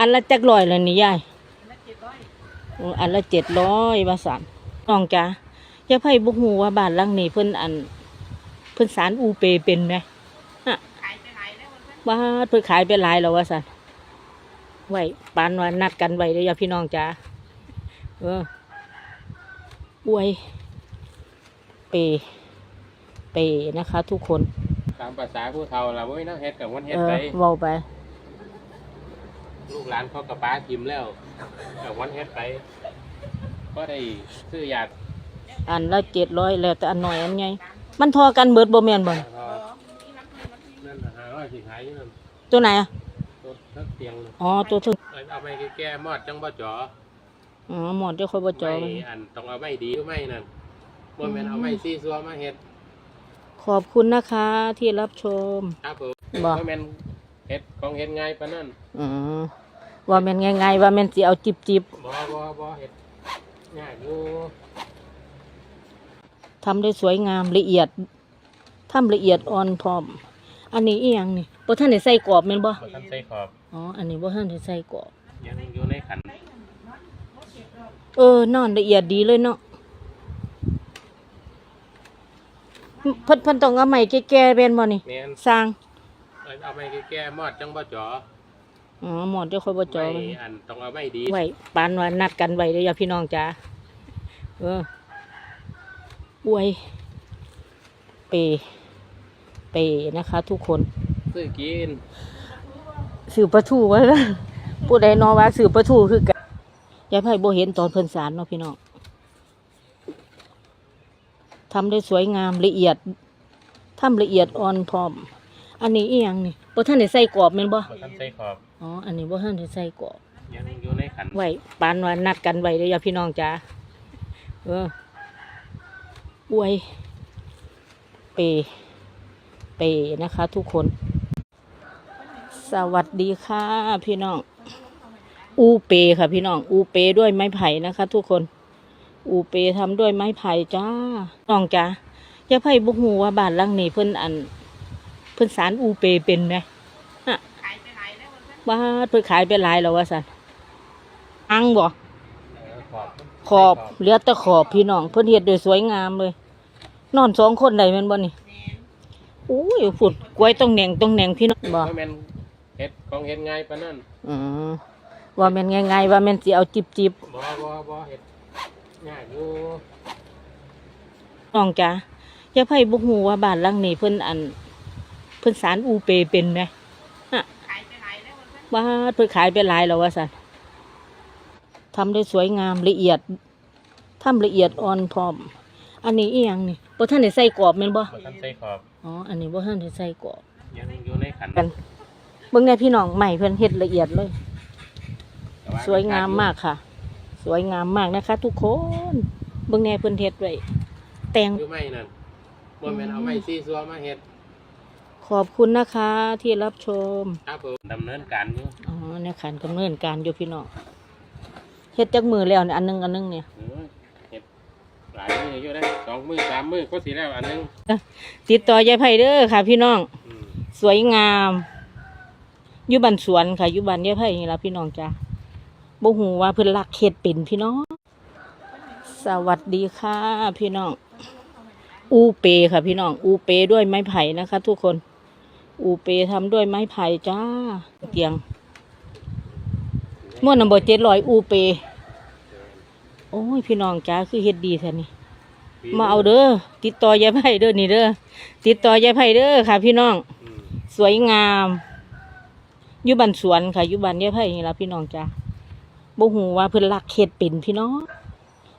อันละจักร้อยเลยนี่ยายอืมอันละเจ็ดร้อยว่าสันน้องจ้าอย่าไพ่บุกหูว่าบ้านหลังนี้เพิ่นอัน เพิ่นสารอูเปเป็นไหมฮะว่าเพิ่นขายไปหลายแล้วว่าสันไว้ปานว่านัดกันไว้เด้ออย่าพี่น้องจ้าเอออวยเปเปนะคะ ทุกคน ตามภาษาผู้เฒ่าเราไม่ต้องเฮ็ดกับวันเฮ็ดเออไปเว้าไป ลูกหลานเขากับป้าทิมแล้วกับวันเฮ็ดไปก็ได้ซื้อยาอันละเจ็ดร้อยแล้วแต่อันหน่อยอันไงมันทอกันเบิดบ่แม่นบ่พอนั่นน่ะหาว่าสิขายอยู่นั่นตัวไหนอะตัวทักเตียงน่ะอ๋อตัวถึงเอาไปแก้ๆมอดจังบ่จ๋ออ๋อหมดเดี๋ยวค่อยบ่จอไม่มันอันต้องเอาไม่ดีหรือไม่นั่นบ่แม่นเอาไม่ซีซัวมาเฮ็ดขอบคุณนะคะที่รับชมครับผมบ่บ่แม่นเฮ็ดของเฮ็ดง่ายปานนั้นอืม ว่าแม่นง่ายๆว่าแม่นสิเอาจิบจิบบ่บ่บ่เฮ็ดง่ายอยู่ๆทำได้สวยงามละเอียดทำละเอียดอ่อนพร้อม อันนี้อีหยังนี่บ่ทันได้ใส่กรอบแม่นบ่บ่ทันใส่ขอบอ๋ออันนี้บ่ทันได้ใส่กรอบ ยังอยู่ในขันเออนอนละเอียดดีเลยเนาะเพิ่นเพิ่นต้องเอาไม้แก่ๆแม่นบ่นี่แม่นสร้าง เอาไปแก้ๆมอดจังบ่จ๋อ อ๋อหมดเดี๋ยวค่อยบ่จอไม่มันอันต้องเอาไม่ดีไว้ปานว่านัดกันไว้เด้ออย่าพี่น้องจ้าเอออวย เป เปนะคะ ทุกคน ซื้อกินสื่อประทูไว้แล้วผู้ใดนอว่าสื่อประทูคือกันยายไพ่โบเห็นตอนเพิ่นสารเนาะพี่น้องทำได้สวยงามละเอียดทำละเอียดอ่อนพร้อม อันนี้อีหยังนี่บ่ท่านได้ใส่กรอบแม่นบ่บ่ทันใส่ขอบอ๋อ อันนี้บ่ท่านได้ใส่กรอบ ยังอยู่ในขันไว้ปานว่านัดกันไว้เด้ออย่าพี่น้องจ้าเอออวยเปเปนะคะ ทุกคน สวัสดีค่ะพี่น้อง อูเปค่ะ พี่น้อง อูเปด้วยไม้ไผ่นะคะ ทุกคน อูเปทำด้วยไม้ไผ่จ้าน้องจ้าอย่าไผ่บุกหูว่าบ้านหลังนี้เพิ่นอันเพิ่นสารอูเปเป็นไหมฮะว่าเพิ่นขายไปหลายแล้วว่าสันอังบ่เออขอบขอบเหลือแต่ขอบพี่น้อง เพิ่นเฮ็ดด้วยสวยงามเลย นอนสองคนได้แม่นบ่นี่อุ้ยฝุดกล้วยต้องแหน่งต้องแหน่งพี่น้องบ่บ่แม่นเฮ็ดของเฮ็ดง่ายปานนั้นอืมว่าแม่นง่ายๆว่าแม่นสิเอาจิบจิบบ่บ่บ่เฮ็ดง่ายอยู่ๆน้องจ้าอย่าไผบ่ฮู้ว่าบ้านหลังนี้เพิ่นอัน เพิ่นสารอูเปเป็นไหมฮะว่าเพิ่นขายไปหลายแล้วว่าซั่นทำได้สวยงามละเอียดทำละเอียดอ่อนพร้อม อันนี้อีหยังนี่บ่ทันได้ใส่กรอบแม่นบ่บ่ทันใส่ขอบอ๋ออันนี้บ่ทันได้ใส่กรอบยังอยู่ในขันกันเบิ่งแน่พี่น้องใหม่เพิ่นเฮ็ดละเอียดเลยแต่สวยงามมากค่ะ สวยงามมากนะคะ ทุกคนเบิ่งแน่เพิ่นเฮ็ดไว้แต่งอยู่ไม่นั่นบ่แม่นเอาไม่ซีซัวมาเฮ็ด ขอบคุณนะคะที่รับชม ครับผมดำเนินการอยู่อ๋อเนี่ยขันดำเนินการอยู่พี่น้องเฮ็ดจักมือแล้วเนี่ยอันหนึงอันหนึงเนี่ย เออเฮ็ดหลายมื้ออยู่ได้สองมื้อสามมื้อก็สิแล้วอันหนึงติดต่อยายไผเด้อค่ะ พี่น้อง อืมสวยงามอยู่บ้านสวนค่ะอยู่บ้านยายไผนี่ล่ะพี่น้องจ้าบ่ฮู้ว่าเพิ่นรักเฮ็ดเป็นพี่น้อง สวัสดีค่ะ พี่น้อง อูเปค่ะพี่น้อง อูเปด้วยไม้ไผ่นะคะ ทุกคน อูเปทำด้วยไม้ไผ่จ้า เตียงม่วนนำบ่เจ็ดร้อยอูเป โอ้ย พี่น้องจ้าคือเฮ็ดดีแท้นี่มาเอาเด้อติดต่อยายไผ่เด้อนี่เด้อติดต่อยายไผ่เด้อค่ะ พี่น้อง สวยงามอยู่บ้านสวนค่ะอยู่บ้านยายไผ่นี่ล่ะพี่น้องจ้าบ่ฮู้ว่าเพิ่นรักเฮ็ดเป็นพี่น้อง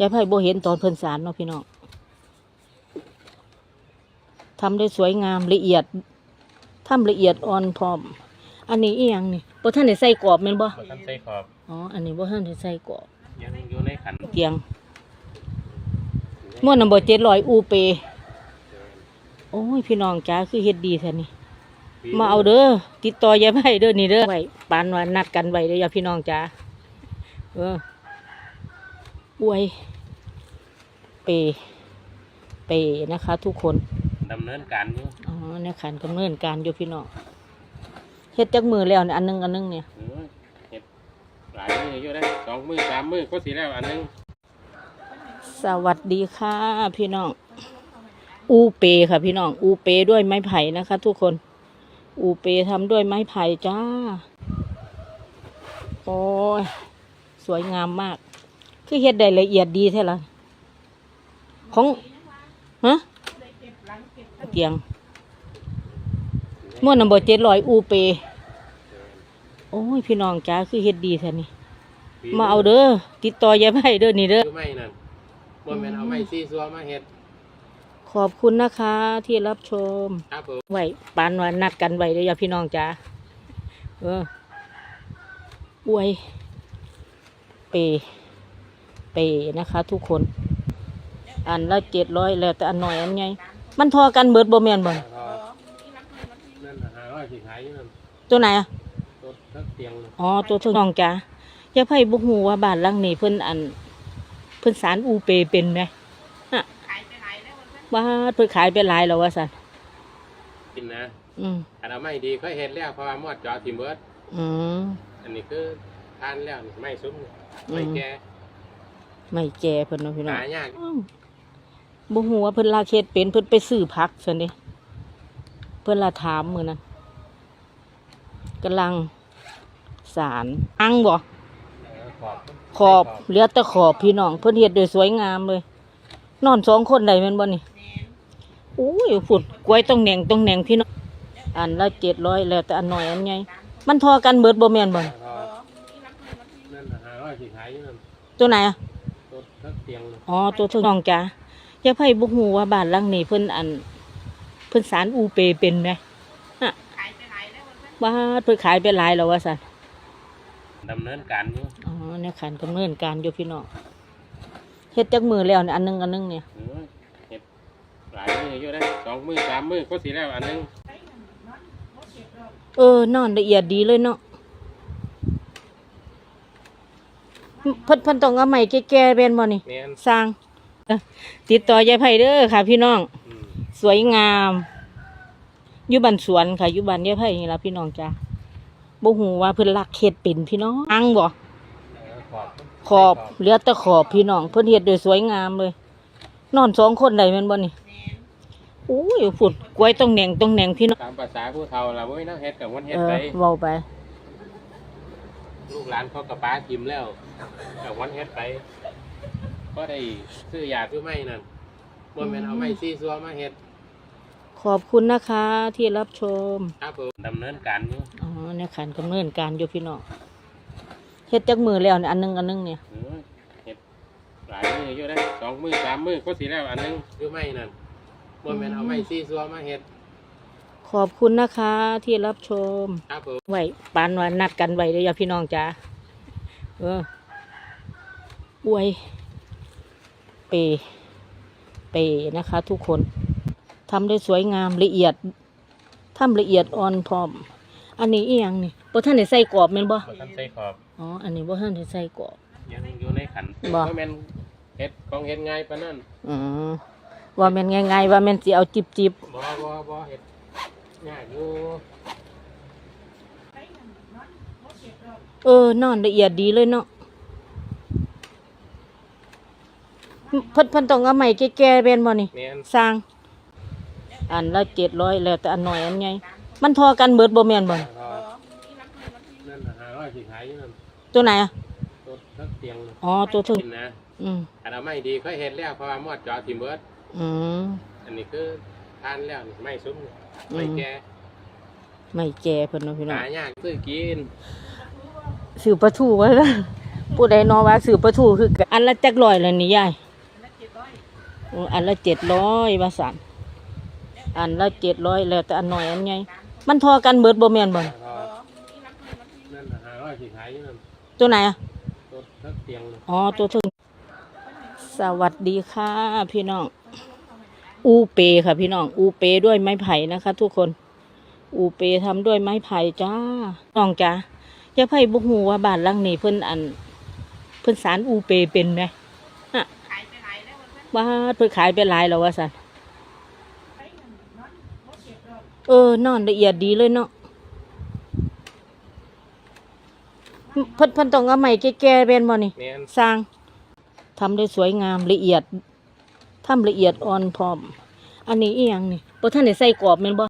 ยายไผ่บ่เห็นตอนเพิ่นสารเนาะพี่น้องทำได้สวยงามละเอียด ทำละเอียดอ่อนพร้อม อันนี้อีหยังนี่บ่ทันได้ใส่กรอบแม่นบ่บ่ทันใส่ขอบอ๋อ อันนี้บ่ทันได้ใส่กรอบยังอยู่ในขันเตียงม่วนนำบ่700อูเป โอ้ย พี่น้องจ้าคือเฮ็ดดีแท้นี่มาเอาเด้อติดต่อยายไผ่เด้อนี่เด้อไว้ปานว่านัดกันไว้เด้ออย่าพี่น้องจ้าเอออวยเป เปนะคะทุกคน ดำเนินการอยู่อ๋อเนี่ยขันกำเนินการอยู่พี่น้องเฮ็ดจักมือแล้วเนี่ยอันหนึงอันหนึงเนี่ยเออเฮ็ดหลายมืออยู่ได้สองมือสามมือก็สีแล้วอันหนึงสวัสดีค่ะ พี่น้องอูเปค่ะ พี่น้องอูเปด้วยไม้ไผ่นะคะ ทุกคน อูเปทำด้วยไม้ไผ่จ้า โอ้ยสวยงามมาก คือเฮ็ดได้ละเอียดดีแท้ละของฮะ เตียงม้วนนัมเบอร์เจ็ดร้อยอูเป โอ้ย พี่น้องจ้าคือเฮ็ดดีแท้นี่ มาเอาเด้อติดต่อยายไผ่เด้อนี่เด้อคือไม่นั่นบ่แม่นเอาไม้ซีซัวมาเฮ็ดขอบคุณนะคะที่รับชมครับผมไว้ปานวันนัดกันไว้เด้ออย่าพี่น้องจ้าเอออวยเป เปนะคะ ทุกคน อันละเจ็ดร้อยแล้วแต่อันหน่อยอันไง มันทอกันเบิดบ่แม่นบ่นั่นหาว่าสิขายอยู่นั่นตัวไหนอะตัวทักเตียงน่ะอ๋อตัวเท่าน้องจ้าอย่าไพ่บุกหูว่าบ้านหลังนี้เพิ่นอัน เพิ่นสารอูเปเป็นไหมฮะว่าเพิ่นขายไปหลายแล้วว่าสันกินนะอืมอันเอาไม้ดีเคยเฮ็ดแล้วเพราะว่ามอดจอทิมเบิร์ดอืม อันนี้คือทานแล้วนี่ไม้ซุ้มนี่ไม้อืมแก่ไม่แก่เพิ่นเนาะพี่น้องหายาก อ้าว บ่ฮู้ว่าเพิ่นลาเฮ็ดเป็นเพิ่นไปซื้อผักซั่นเด้เพิ่นลาถามมื้อนั้นกำลังสารอังบ่เออขอบขอบเหลือแต่ขอบพี่น้อง เพิ่นเฮ็ดด้วยสวยงามเลย นอนสองคนได้แม่นบ่นี่โอ้ยฝุ่นกล้วยต้องแหน่งต้องแหน่งพี่น้องอันละ700แล้วแต่อันน้อยอันใหญ่มันทอกันเบิดบ่แม่นบ่นี่นั่นหาว่าสิขายอยู่นั่นตัวไหนอะตัวทักเตียงน่ะอ๋อตัวเท่าน้องจ้าอ ย่าไพ่บุกหูว่าบ้านหลังนี้เพิ่นอัน เพิ่นสารอูเปเป็นไหมฮะว่าเพิ่นขายไปหลายแล้วว่าสันดำเนินการอยู่อ๋อเนี่ยขันกำเนิดการอยู่พี่น้องเฮ็ดจักมือแล้วเนี่ยอันหนึงอันหนึงเนี่ยเออเฮ็ดหลายมืออยู่ได้สองมือสามมือก็สีแล้วอันหนึงเออนอนละเอียดดีเลยเนาะเพิ่นเพิ่นต้องเอาใหม่แก่ๆเป็นบ่นี่แม่นสร้างเอ้อ ติดต่อยายไผ่เด้อค่ะ พี่น้องอืมสวยงามอยู่บ้านสวนค่ะอยู่บ้านยายไผ่นี่ล่ะพี่น้องจ้าบ่ฮู้ว่าเพิ่นรักเฮ็ดเป็นพี่น้องอังบ่เออขอบขอบเหลือแต่ขอบพี่น้อง เพิ่นเฮ็ดด้วยสวยงามเลย นอนสองคนได้แม่นบ่นี่โอ้ยฝุ่นกล้วยต้องแหน่งต้องแหน่งพี่น้องตามภาษาผู้เฒ่าล่ะบ่มีน้าเฮ็ดกับวันเฮ็เอดอไปเว้าไป ลูกหลานเขากับป้าทิมแล้วกับวันเฮ็ดไป ก็ได้ซื้อยาซื้อไม้นั่นบ่แม่นเอาไม้ซีซัวมาเฮ็ดขอบคุณนะคะที่รับชม ครับผมดำเนินการอยู่อ๋อเนี่ยขันกำเนิดการอยู่พี่น้องเฮ็ดจักมือแล้วเนี่ยอันหนึงอันหนึงเนี่ย เออเฮ็ดหลายมืออยู่ได้สองมือสามมือก็สีแล้วอันหนึงซื้อไม้นั่นบ่แม่นเอาไม้ซีซัวมาเฮ็ดขอบคุณนะคะที่รับชม ครับผม ไว้ปานวันนัดกันไว้เด้ออย่าพี่น้องจ้าเอออวยเปเปนะคะ ทุกคนทำได้สวยงามละเอียดทำละเอียดอ่อนพร้อม อันนี้อีหยังนี่บ่ท่านได้ใส่กรอบแม่นบ่บ่ทันใส่ขอบอ๋ออันนี้บ่ท่านได้ใส่กรอบยังอยู่ในขันบ่แม่นเฮ็ดของเฮ็ดง่ายปานนั้นอือว่าแม่นง่ายๆว่าแม่นสิเอาจิบบ่บ่บ่เฮ็ดยากอยู่ๆเออนอนละเอียดดีเลยเนาะ เพิ่นเพิ่นต้องเอาใหม่แก่ๆเป็นบ่นี่แม่นสร้าง อันละ700แล้วแต่อันน้อยอันใหญ่มันทอกันเบิดบ่แม่นบ่นี่นั่นหาว่าสิขายอยู่นั่นตัวไหนอะตัวทักเตียงน่ะอ๋อตัวเทึงกินนะอืมอันเอาไม้ดีเคยเฮ็ดแล้วเพราะว่ามอดจอทิมเบิร์ดอืมอันนี้คือทานแล้วนี่ไม้ซุ้มนี่อืมไม้แก่ไม่แก่เพิ่นเนาะพี่น้องหายากซื้อกินสื่อปลาทูไว้แล้วผู้ใดเนอว่าสื่อปลาทูคือกันอันละจักร้อยเลยนี่ยาย อืมอันละเจ็ดร้อยว่าสันอันละเจ็ดร้อยแล้วแต่อันน้อยอันใหญ่มันทอกันเบิดบ่แม่นบ่นนั่นหาว่าสิขายอยู่นั่นตัวไหนอะตัวทักเตียงน่ะอ๋อตัวถึงสวัสดีค่ะ พี่น้อง อูเปค่ะ พี่น้อง อูเปด้วยไม้ไผ่นะคะ ทุกคน อูเปทำด้วยไม้ไผ่จ้าน้องจ้าอย่าไผ่บุกหูว่าบ้านหลังนี้เพิ่นอัน เพิ่นสารอูเปเป็นไหมฮะ ว่าเพิ่นขายไปหลายแล้วว่าสันเออนอนละเอียดดีเลยเนาะเพิ่นเพิ่นต้องเอาไม้แก่ๆเป็นบ่นี่แม่นสร้างทำได้สวยงามละเอียดทำละเอียดอ่อนพร้อม อันนี้อีหยังนี่บ่ทันได้ใส่กรอบแม่นบ่